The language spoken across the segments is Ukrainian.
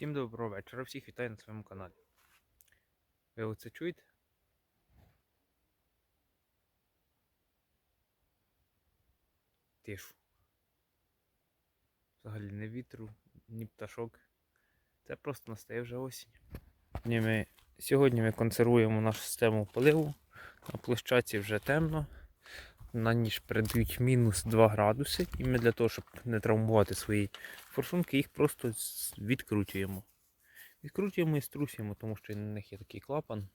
Всім доброго вечора, всіх вітаю на своєму каналі. Ви оце чуєте? Тишу. Взагалі не вітру, ні пташок. Це просто настає вже осінь. Сьогодні ми, сьогодні ми консервуємо нашу систему поливу. На площаці вже темно. На ніч передають мінус 2 градуси, і ми для того, щоб не травмувати свої форсунки, їх просто відкручуємо. Відкручуємо і струсюємо, тому що на них є такий клапан.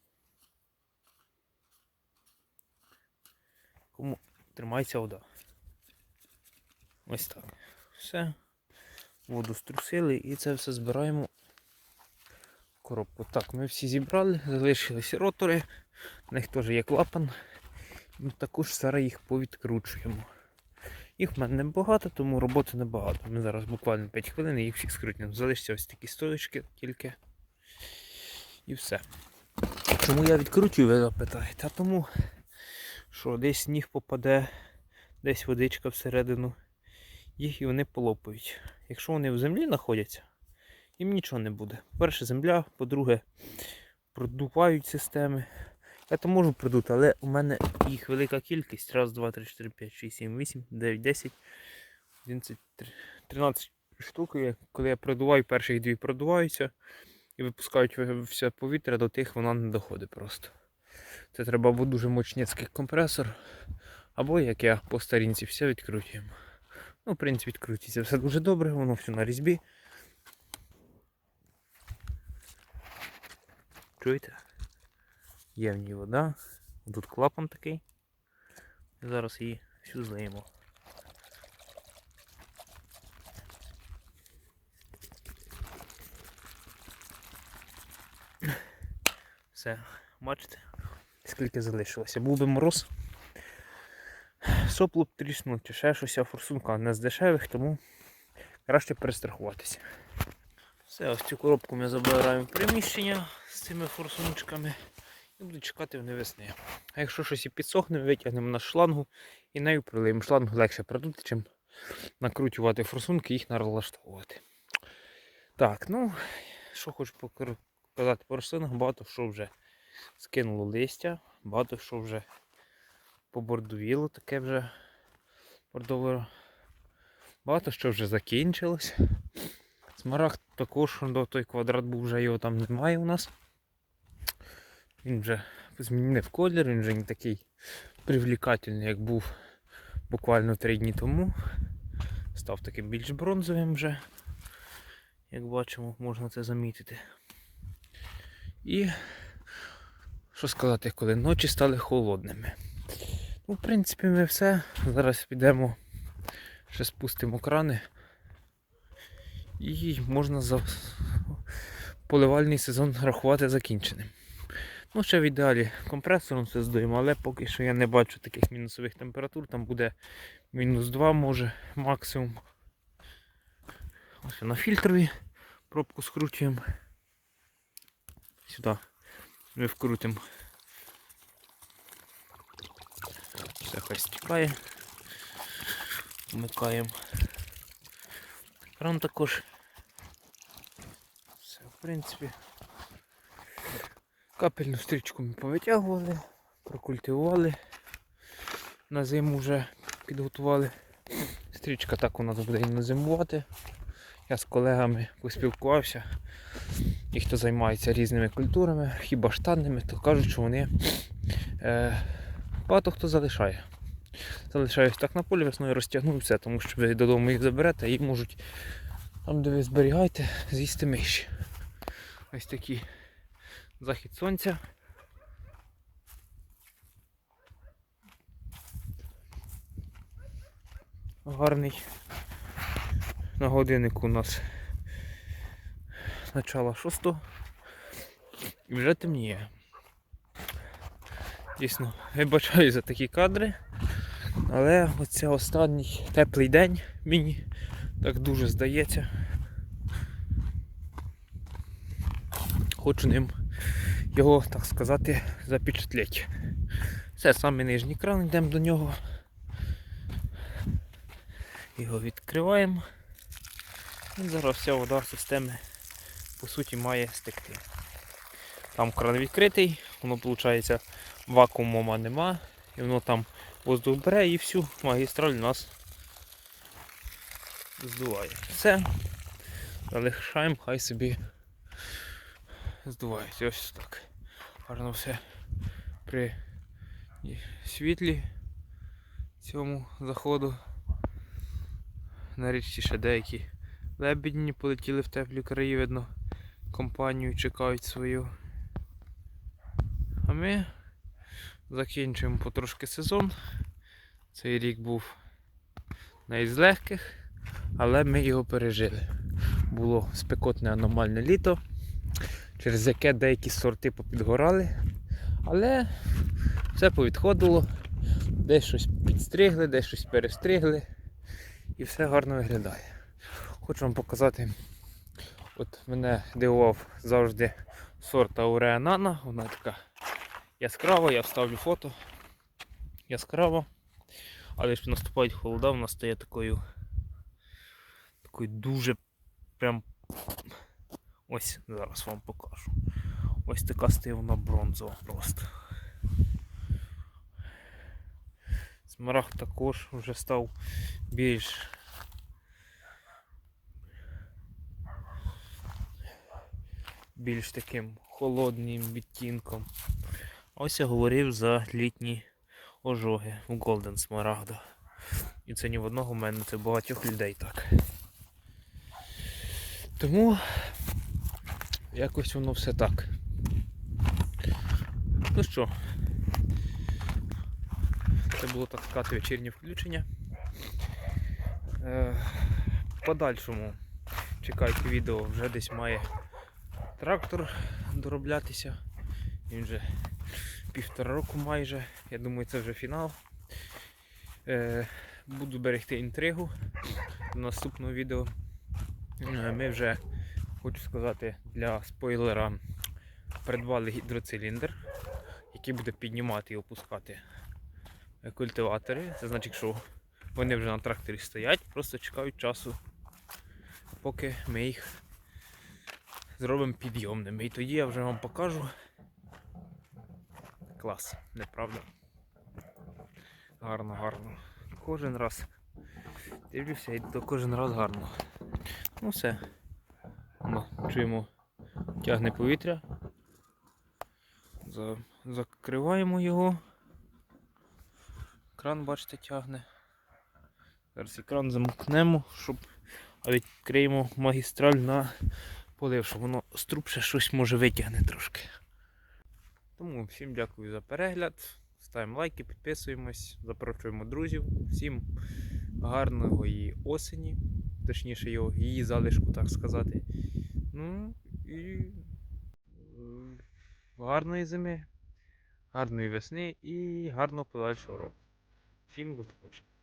Кому тримається вода. Ось так. Все. Воду струсили і це все збираємо в коробку. Так, ми всі зібрали, залишилися ротори, в них теж є клапан. Ми також зараз їх повідкручуємо. Їх в мене небагато, тому роботи небагато. Ми зараз буквально 5 хвилин і їх всіх скрутимо. Залишиться ось такі стоечки тільки. І все. Чому я відкручую, ви запитаєте? А тому, що десь сніг попаде, десь водичка всередину, їх і вони полопають. Якщо вони в землі знаходяться, їм нічого не буде. По-перше, земля, по-друге, продувають системи. Я то можу продути, але у мене їх велика кількість. Раз, два, три, чотири, п'ять, шість, сім, вісім, дев'ять, десять, одинадцять, тринадцять штук. Коли я продуваю, перших дві продуваються і випускають все повітря, до тих вона не доходить просто. Це треба або дуже мощницький компресор, або як я по старінці все відкручуємо. Ну, в принципі, відкрутиться все дуже добре, воно все на різьбі. Чуєте? Є в ній вода. Тут клапан такий. Зараз її всю злиємо. Все, бачите, скільки залишилося. Був би мороз. Сопло б тріснуло чи ще щось, а форсунка не з дешевих, тому краще перестрахуватися. Все, ось цю коробку ми забираємо в приміщення з цими форсунчиками і буду чекати вони весни. А якщо щось і підсохне, витягнемо на шлангу і нею прилиємо. Шлангу легше продути, чим накручувати форсунки і їх налаштовувати. Так, ну, що хочу показати по рослинах, багато що вже скинуло листя, багато що вже побордовіло, таке вже бордове. Багато що вже закінчилось. Смарагд також до той квадрат був вже його там немає у нас. Він вже змінив колір, він вже не такий привлекательний, як був буквально три дні тому. Став таким більш бронзовим вже. Як бачимо, можна це замітити. І що сказати, коли ночі стали холодними. Ну, в принципі, ми все. Зараз підемо, ще спустимо крани. І можна за поливальний сезон рахувати закінченим. Ну, ще в ідеалі компресором все здуємо, але поки що я не бачу таких мінусових температур. Там буде мінус 2 може максимум. Ось на фільтрові пробку скручуємо. Сюди ми вкрутимо. Все хай стікає. Вмикаємо. Кран також. Все, в принципі. Капельну стрічку ми повитягували, прокультивували. На зиму вже підготували. Стрічка так у нас буде і не зимувати. Я з колегами поспілкувався. І хто займається різними культурами, хіба штанними, то кажуть, що вони е, багато хто залишає. Залишають так на полі, весною розтягнув все, тому що ви додому їх заберете і можуть там, де ви зберігаєте, з'їсти миші. Ось такі захід сонця. Гарний. На годиннику у нас начало 6 і вже темніє. Дійсно, вибачаю за такі кадри, але оце останній теплий день мені так дуже здається. Хочу ним його, так сказати, запечатлеть. Це саме нижній кран, йдемо до нього. Його відкриваємо. І зараз вся вода системи по суті має стекти. Там кран відкритий, воно виходить вакууму нема, і воно там воздух бере і всю магістраль у нас здуває. Все. Залишаємо, хай собі здувається. Ось так. Гарно все при світлі цьому заходу. На ще деякі лебідні полетіли в теплі краї, видно, компанію чекають свою. А ми закінчуємо потрошки сезон. Цей рік був не із легких, але ми його пережили. Було спекотне аномальне літо, через яке деякі сорти попідгорали, але все повідходило, десь щось підстригли, десь щось перестригли і все гарно виглядає. Хочу вам показати, от мене дивував завжди сорт Ауреа Нана, вона така яскрава, я вставлю фото. Яскрава. Але якщо наступають холода, вона стає такою такою дуже прям ось зараз вам покажу. Ось така стає вона бронзова просто. Смарагд також вже став більш більш таким холодним відтінком. Ось я говорив за літні ожоги у Golden Смарагда. І це ні в одного в мене, це багатьох людей так. Тому якось воно все так. Ну що, це було так сказати вечірнє включення. Е, подальшому чекайте відео, вже десь має трактор дороблятися. Він вже півтора року майже. Я думаю, це вже фінал. Е, буду берегти інтригу до наступного відео. Е, Ми вже, хочу сказати, для спойлера придбали гідроциліндр, який буде піднімати і опускати культиватори. Це значить, що вони вже на тракторі стоять, просто чекають часу, поки ми їх зробимо підйомними. І тоді я вже вам покажу. Клас, неправда? Гарно, гарно. Кожен раз дивлюся і то кожен раз гарно. Ну все. Чуємо, тягне повітря. Закриваємо його. Кран, бачите, тягне. Зараз екран замкнемо, щоб відкриємо магістраль на полив, щоб воно струбше щось може витягне трошки. Тому всім дякую за перегляд. Ставимо лайки, підписуємось, запрошуємо друзів. Всім гарного її осені, точніше її залишку, так сказати. Ну і е, гарної зими, гарної весни і гарного подальшого року. Всім до побачення.